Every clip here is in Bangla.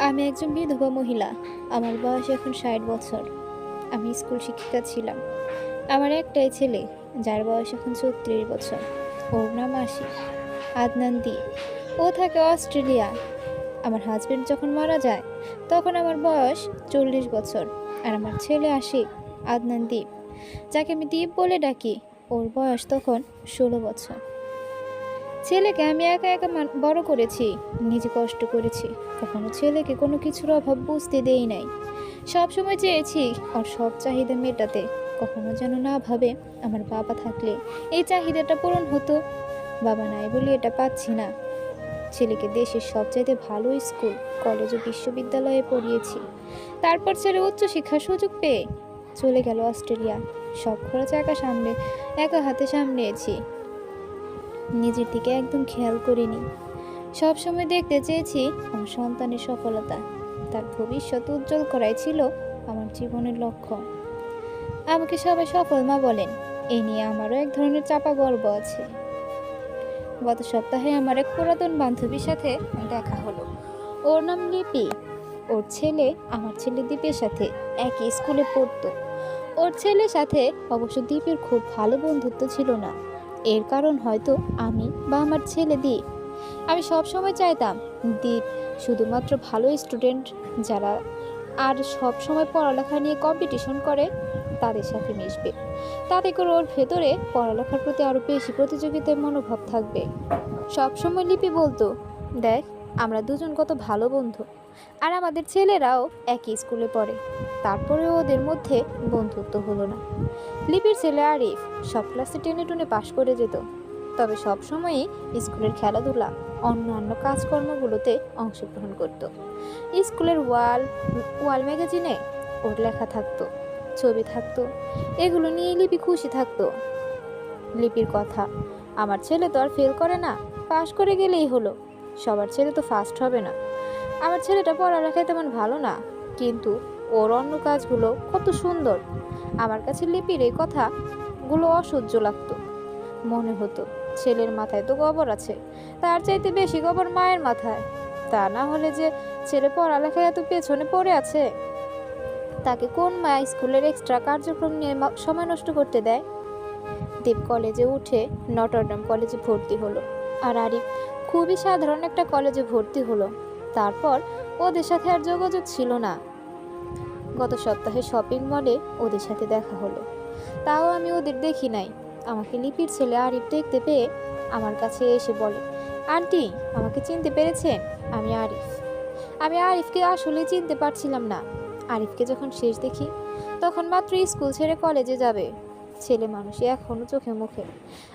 আমি একজন বিধবা মহিলা। আমার বয়স এখন ষাট বছর। আমি স্কুল শিক্ষিকা ছিলাম। আমার একটাই ছেলে, যার বয়স এখন চৌত্রিশ বছর। ওর নাম আশি আদনান দি। ও থাকে অস্ট্রেলিয়া। আমার হাজব্যান্ড যখন মারা যায়, তখন আমার বয়স চল্লিশ বছর। আর আমার ছেলে আশিক, আদনান দ্বীপ। যাকে আমি দ্বীপ বলে ডাকি, ওর বয়স তখন ষোলো বছর। ছেলেকে আমি একা একা বড় করেছি। নিজে কষ্ট করেছি। কখনো ছেলেকে কোনো কিছুর অভাব বুঝতে দেই নাই। সব সময় চেয়েছি আর সব চাহিদা মেটাতে। কখনো যেন না ভাবে আমার বাবা থাকলে এই চাহিদাটা পূরণ হতো। বাবা নাই বলে এটা পাচ্ছি না। ছেলেকে দেশের সবচাইতে ভালো স্কুল, কলেজ ও বিশ্ববিদ্যালয়ে পড়িয়েছি। তারপর ছেলে উচ্চশিক্ষার সুযোগ পেয়ে চলে গেল অস্ট্রেলিয়া। সব খরচ একা সামলে একা হাতে সামলেছি। নিজের দিকে একদম খেয়াল করিনি। সব সময় দেখতে চেয়েছি আমার সন্তানের সফলতা। তার ভবিষ্যৎ উজ্জ্বল করাই ছিল আমার জীবনের লক্ষ্য। আমাকে সবাই সফল মা বলেন, এই নিয়ে আমারও এক ধরনের চাপা গর্ব আছে। গত সপ্তাহে আমার এক পুরাতন বান্ধবীর সাথে দেখা হলো। ওর নাম লিপি। ওর ছেলে আমার ছেলে দ্বীপের সাথে একই স্কুলে পড়তো। ওর ছেলের সাথে অবশ্য দ্বীপের খুব ভালো বন্ধুত্ব ছিল না। এর কারণ হয়তো আমি বা আমার ছেলে দ্বীপ আমি সব সময় চাইতাম, দীপ শুধুমাত্র ভালো স্টুডেন্ট যারা আর সব সময় পড়ালেখা নিয়ে কম্পিটিশন করে, তাদের সাথে মিশবে। তাতে করে ওর ভেতরে পড়ালেখার প্রতি আরও বেশি প্রতিযোগিতার মনোভাব থাকবে। সব সময় লিপি বলতো, দেখ আমরা দুজন কত ভালো বন্ধু। আর আমাদের ছেলেরাও একই স্কুলে পড়ে। তারপরেও ওদের মধ্যে বন্ধুত্ব হলো না। লিপির ছেলে আরিফ সব ক্লাসে টেনে টুনে পাশ করে যেত। তবে সব সময়ই স্কুলের খেলাধুলা অন্যান্য কাজকর্মগুলোতে অংশগ্রহণ করত। স্কুলের ওয়াল ওয়াল ম্যাগাজিনে ওর লেখা থাকতো, ছবি থাকতো, এগুলো নিয়ে লিপি খুশি থাকতো। লিপির কথা, আমার ছেলে তো আর ফেল করে না, পাশ করে গেলেই হলো। সবার ছেলে তো ফার্স্ট হবে না। আমার ছেলেটা পড়ালেখায় তেমন ভালো না, কিন্তু ওর অন্য কাজগুলো কত সুন্দর। আমার কাছে লিপির এই কথাগুলো অসহ্য লাগতো। মনে হতো, ছেলের মাথায় তো গোবর আছে, তার চাইতে বেশি গোবর মায়ের মাথায়। তা না হলে যে ছেলে পড়ালেখায় এত পেছনে পড়ে আছে? তাকে কোন মা স্কুলের এক্সট্রা কার্যক্রম নিয়ে সময় নষ্ট করতে দেয়? দীপ কলেজে উঠে নটরডাম কলেজে ভর্তি হলো। আর আরিফ খুবই সাধারণ একটা কলেজে ভর্তি হলো। তারপর ওদের সাথে আর যোগাযোগ ছিল না। গত সপ্তাহে শপিং মলে ওদের সাথে দেখা হলো। তাও আমি ওদের দেখি নাই। আমাকে লিপির ছেলে আরিফ দেখতে পেয়ে আমার কাছে এসে বলে, আন্টি, আমাকে চিনতে পেরেছেন? আমি আরিফ। আমি আরিফকে আসলে চিনতে পারছিলাম না। আরিফকে যখন শেষ দেখি, তখন মাত্র স্কুল ছেড়ে কলেজে যাবে। ছেলে মানুষই এখনও চোখে মুখে।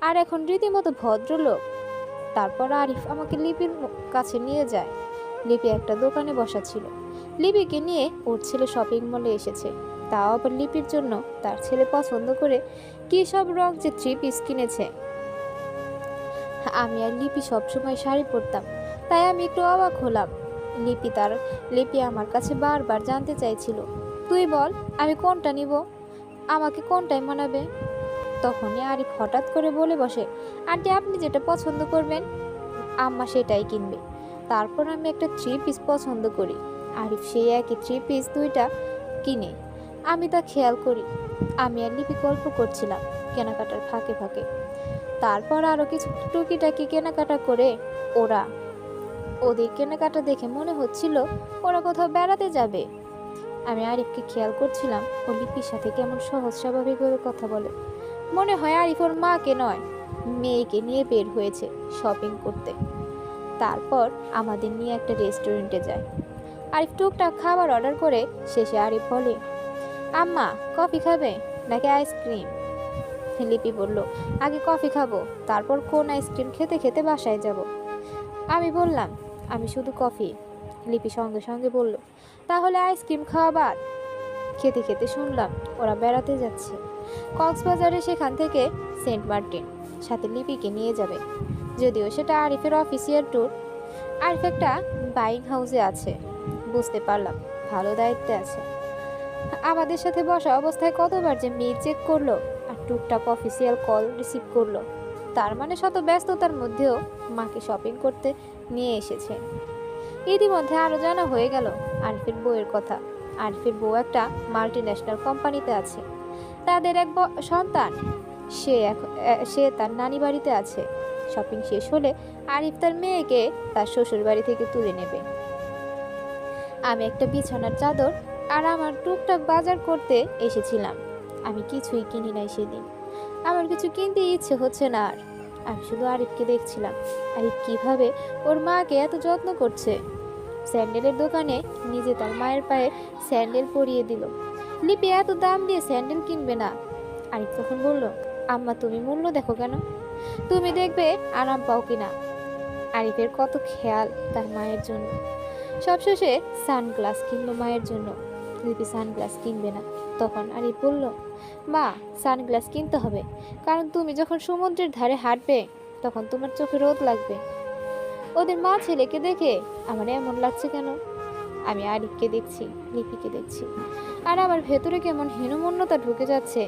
আর এখন রীতিমতো ভদ্রলোক। তারপর আরিফ আমাকে লিপির কাছে নিয়ে যায়। লিপি একটা দোকানে বসা ছিল। লিপিকে নিয়ে ওর ছেলে শপিং মলে এসেছে। তাও আবার লিপির জন্য তার ছেলে পছন্দ করে কী সব রং যে থ্রি পিস কিনেছে। আমি আর লিপি সবসময় শাড়ি পরতাম, তাই আমি একটু অবাক হলাম। লিপি তার লিপি আমার কাছে বারবার জানতে চাইছিল। তুই বল, আমি কোনটা নিব? আমাকে কোনটাই মানাবে? তখনই আরিফ হঠাৎ করে বলে বসে, আন্টি, আপনি যেটা পছন্দ করবেন, আম্মা সেটাই কিনবে। তারপর আমি একটা থ্রি পিস পছন্দ করি। আরিফ সেই একই থ্রি পিস দুইটা কিনে। আমি তা খেয়াল করি, আমি আর লিপি গল্প করছিলাম কেনাকাটার ফাঁকে ফাঁকে। তারপর আরও কিছু টুকিটাকি কেনাকাটা করে ওরা, ওদের কেনাকাটা দেখে মনে হচ্ছিল ওরা কোথাও বেড়াতে যাবে। আমি আরিফকে খেয়াল করছিলাম ও লিপির সাথে কেমন সহজ স্বাভাবিকভাবে কথা বলে। মনে হয় আরিফ ওর মাকে নয়, মেয়েকে নিয়ে বের হয়েছে শপিং করতে। তারপর আমাদের নিয়ে একটা রেস্টুরেন্টে যায়। আরিফ টুকটাক খাবার অর্ডার করে শেষে আরিফ বলে, আম্মা কফি খাবে নাকি আইসক্রিম লিপি বলল, আগে কফি খাব, তারপর কোন আইসক্রিম খেতে খেতে বাসায় যাব। আমি বললাম, আমি শুধু কফি লিপি সঙ্গে সঙ্গে বলল, তাহলে আইসক্রিম খাওয়া বাদ। খেতে খেতে শুনলাম ওরা বেড়াতে যাচ্ছে। কক্সবাজারে সেখান থেকে সেন্ট মার্টিন সাথে লিপিকে নিয়ে যাবে। যদিও সেটা আরিফের অফিসিয়াল ট্যুর। আরিফ একটা বাইং হাউসে আছে। বুঝতে পারলাম, ভালো দায়িত্বে আছে। আমাদের সাথে বসা অবস্থায় কতবার যে মেয়ে চেক করল আর টুকটাক অফিসিয়াল কল রিসিভ করল, তার মানে শত ব্যস্ততার মধ্যেও মাকে শপিং করতে নিয়ে এসেছে। ইতিমধ্যে আরও জানা হয়ে গেল আরিফের বউয়ের কথা। আরিফের বউ একটা মাল্টি ন্যাশনাল কোম্পানিতে আছে। তাদের এক সন্তান। সে সে তার নানি বাড়িতে আছে। শপিং শেষ হলে আরিফ তার মেয়েকে তার শ্বশুর বাড়ি থেকে তুলে নেবে। আমি একটা বিছানার চাদর আর আমার টুকটাক বাজার করতে এসেছিলাম। আমি কিছুই কিনি নাই সেদিন। আমার কিছু কিনতে ইচ্ছে হচ্ছে না আর। আমি শুধু আরিফকে দেখছিলাম। আরিফ কীভাবে ওর মাকে এত যত্ন করছে? স্যান্ডেলের দোকানে নিজে তার মায়ের পায়ে স্যান্ডেল পরিয়ে দিল। লিপি এত দাম দিয়ে স্যান্ডেল কিনবে না। আরিফ তখন বলল, আম্মা, তুমি মূল্য দেখো কেন? তুমি দেখবে আরাম পাও কিনা? আরিফের কত খেয়াল তার মায়ের জন্য। সবশেষে সানগ্লাস কিনলো মায়ের জন্য। লিপি সানগ্লাস কিনবে না। তখন আরিফ বলল, মা, সানগ্লাস কিনতে হবে। কারণ তুমি যখন সমুদ্রের ধারে হাঁটবে, তখন তোমার চোখে রোদ লাগবে। ওদের মা ছেলেকে দেখে আমার এমন লাগছে কেন? আমি আরিফকে দেখছি, লিপিকে দেখছি। আর আমার ভেতরে কেমন হীনমন্যতা ঢুকে যাচ্ছে।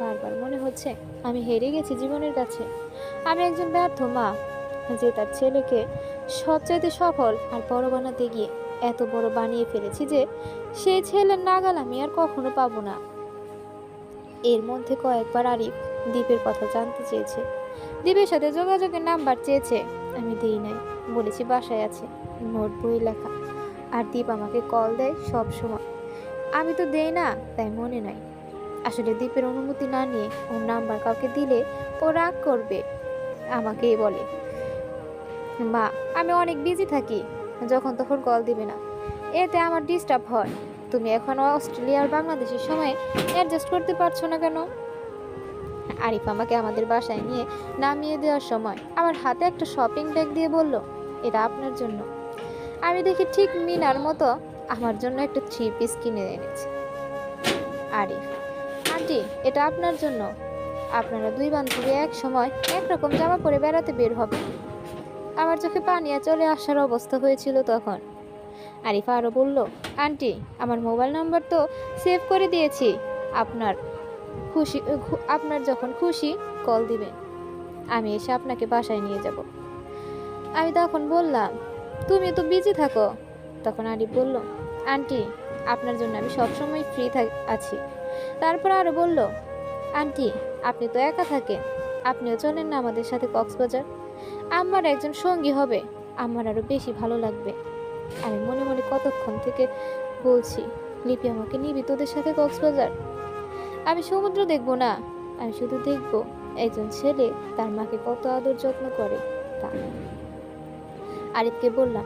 বারবার মনে হচ্ছে আমি হেরে গেছি জীবনের কাছে। আমি একজন ব্যর্থ মা, যে তার ছেলেকে সবচাইতে সফল আর বড় বানাতে গিয়ে এত বড় বানিয়ে ফেলেছি যে সেই ছেলের নাগাল আমি আর কখনো পাবো না। এর মধ্যে কয়েকবার আরিফ দ্বীপের কথা জানতে চেয়েছে। দ্বীপের সাথে যোগাযোগের নাম্বার চেয়েছে। আমি দিই নাই, বলেছি বাসায় আছে। নোট বই লেখা। আর দীপ আমাকে কল দেয় সব সময়। আমি তো দেই না, তাই মনে নাই। আসলে দীপের অনুমতি না নিয়ে ওর নাম্বার কাউকে দিলে ও রাগ করবে, আমাকেই বলে। মা, আমি অনেক বিজি থাকি, যখন তখন কল দিবে না। এতে আমার ডিস্টার্ব হয়। তুমি এখন অস্ট্রেলিয়া আর বাংলাদেশের সময় অ্যাডজাস্ট করতে পারছ না কেন? আরিফ আমাকে আমাদের বাসায় নিয়ে নামিয়ে দেওয়ার সময় আমার হাতে একটা শপিং ব্যাগ দিয়ে বলল, এটা আপনার জন্য। আমি দেখি ঠিক মিনার মতো আমার জন্য একটা থ্রি পিস কিনে এনেছে। আরিফ, আন্টি, এটা আপনার জন্য। আপনারা দুই বান্ধবী এক সময় একরকম জামা পরে বেড়াতে বের হবে। আমার চোখে পানিয়া চলে আসার অবস্থা হয়েছিল তখন। আরিফা আরও বলল, আন্টি, আমার মোবাইল নাম্বার তো সেভ করে দিয়েছি। আপনার খুশি আপনার যখন খুশি, কল দিবেন। আমি এসে আপনাকে বাসায় নিয়ে যাব। আমি তখন বললাম তুমি তো বিজি থাকো। তখন আরিফ বলল, আন্টি, আপনার জন্য আমি সবসময় ফ্রি আছি। তারপর আরও বলল, আন্টি, আপনি তো একা থাকেন। আপনিও চলেন না আমাদের সাথে কক্সবাজার। আমার একজন সঙ্গী হবে, আমার আরও বেশি ভালো লাগবে। আমি মনে মনে কতক্ষণ থেকে বলছি, লিপি, আমাকে নিবি তোদের সাথে কক্সবাজার? আমি সমুদ্র দেখব না, আমি শুধু দেখব একজন ছেলে, তার মাকে কত আদর যত্ন করে। তা আরিফকে বললাম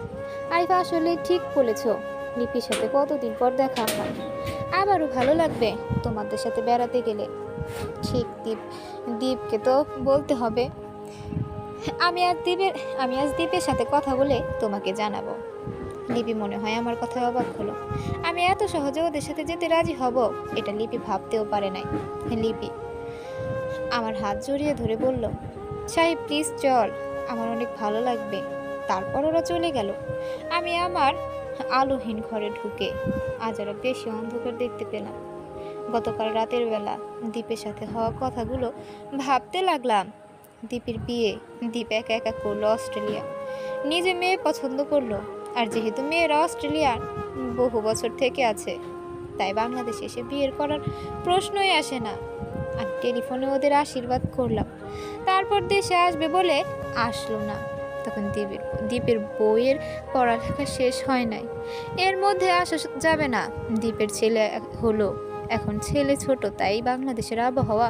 আরিফ আসলে ঠিক বলেছ লিপির সাথে কতদিন পর দেখা হয়। আবারও ভালো লাগবে তোমাদের সাথে বেড়াতে গেলে। ঠিক দ্বীপ দ্বীপকে তো বলতে হবে। আমি আজ দ্বীপের আমি আজ দ্বীপের সাথে কথা বলে তোমাকে জানাব। লিপি মনে হয় আমার কথায় অবাক হলো। আমি এত সহজে ওদের সাথে যেতে রাজি হব, এটা লিপি ভাবতেও পারে নাই। লিপি আমার হাত জড়িয়ে ধরে বলল, সাহেব প্লিজ চল, আমার অনেক ভালো লাগবে। তারপর ওরা চলে গেল। আমি আমার আলোহীন ঘরে ঢুকে আজ আরও বেশি অন্ধকার দেখতে পেলাম। গতকাল রাতের বেলা দ্বীপের সাথে হওয়া কথাগুলো ভাবতে লাগলাম। দ্বীপের বিয়ে দ্বীপ একা একা করল অস্ট্রেলিয়া। নিজে মেয়ে পছন্দ করল, আর যেহেতু মেয়েরা অস্ট্রেলিয়ার, বহু বছর থেকে আছে, তাই বাংলাদেশে এসে বিয়ের করার প্রশ্নই আসে না। আমি টেলিফোনে ওদের আশীর্বাদ করলাম। তারপর দেশে আসবে বলে আসলো না। তখন দ্বীপের দ্বীপের বইয়ের পড়ালেখা শেষ হয় নাই। এর মধ্যে আসা যাবে না, দ্বীপের ছেলে হলো। এখন ছেলে ছোট, তাই বাংলাদেশের আবহাওয়া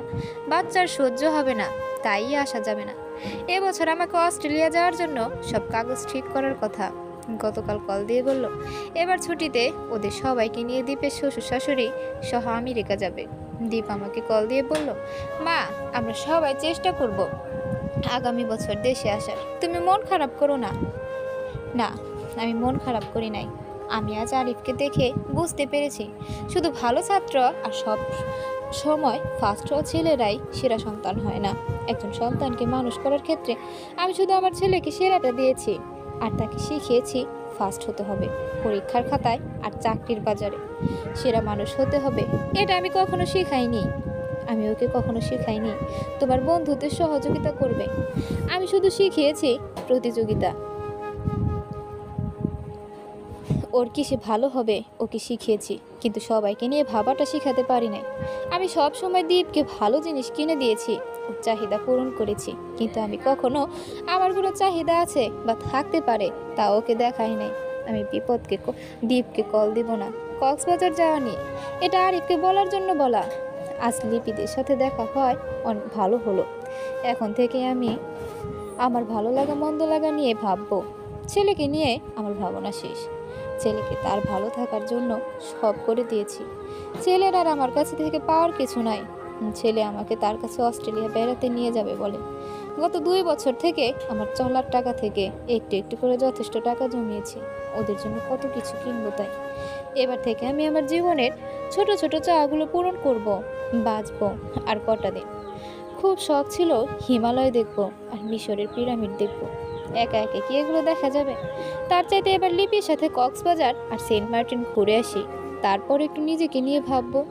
বাচ্চার সহ্য হবে না, তাই আসা যাবে না। এবছর আমাকে অস্ট্রেলিয়া যাওয়ার জন্য সব কাগজ ঠিক করার কথা, গতকাল কল দিয়ে বলল, এবার ছুটিতে ওদের সবাইকে নিয়ে দ্বীপের শ্বশুর শাশুড়ি সহ আমেরিকা যাবে। দীপ আমাকে কল দিয়ে বলল, মা, আমরা সবাই চেষ্টা করব। আগামী বছর দেশে আসার। তুমি মন খারাপ করো না। না, আমি মন খারাপ করি নাই। আমি আজ আরিফকে দেখে বুঝতে পেরেছি। শুধু ভালো ছাত্র আর সব সময় ফার্স্ট ও ছেলেরাই সেরা সন্তান হয় না। একজন সন্তানকে মানুষ করার ক্ষেত্রে আমি শুধু আমার ছেলেকে সেরাটা দিয়েছি। আর তাকে শিখিয়েছি ফার্স্ট হতে হবে পরীক্ষার খাতায় আর চাকরির বাজারে। সেরা মানুষ হতে হবে, এটা আমি কখনো শেখাইনি। আমি ওকে কখনো শেখাইনি। তোমার বন্ধুদের সহযোগিতা করবে। আমি শুধু শিখিয়েছি প্রতিযোগিতা। ওর কি সে ভালো হবে, ওকে শিখিয়েছি, কিন্তু সবাইকে নিয়ে ভাবাটা শিখাতে পারি নাই। আমি সব সময় দীপকে ভালো জিনিস কিনে দিয়েছি, ওর চাহিদা পূরণ করেছি, কিন্তু আমি কখনো আমার কোনো চাহিদা আছে বা থাকতে পারে, তা ওকে দেখাই নাই। আমি বিপদকে দীপকে কল দিব না। কক্সবাজার যাওয়া নিয়ে। এটা আরিফকে বলার জন্য বলা। আজ লিপিদের সাথে দেখা হয় অনেক ভালো হলো। এখন থেকে আমি আমার ভালো লাগা, মন্দ লাগা নিয়ে ভাববো। ছেলেকে নিয়ে আমার ভাবনা শেষ। ছেলেকে তার ভালো থাকার জন্য সব করে দিয়েছি। ছেলের আর আমার কাছে থেকে পাওয়ার কিছু নাই। ছেলে আমাকে তার কাছে অস্ট্রেলিয়া বেড়াতে নিয়ে যাবে বলে। গত দুই বছর থেকে আমার চলার টাকা থেকে একটু একটু করে যথেষ্ট টাকা জমিয়েছি। ওদের জন্য কত কিছু কিনবো তাই। এবার থেকে আমি আমার জীবনের ছোট ছোট চাগুলো পূরণ করব। বাঁচবো আর কটা দিন। খুব শখ ছিল হিমালয় দেখব আর মিশরের পিরামিড দেখব। একা একে কি এগুলো দেখা যাবে? তার চাইতে এবার লিপির সাথে কক্সবাজার আর সেন্ট মার্টিন ঘুরে আসি। তারপর একটু নিজেকে নিয়ে ভাববো।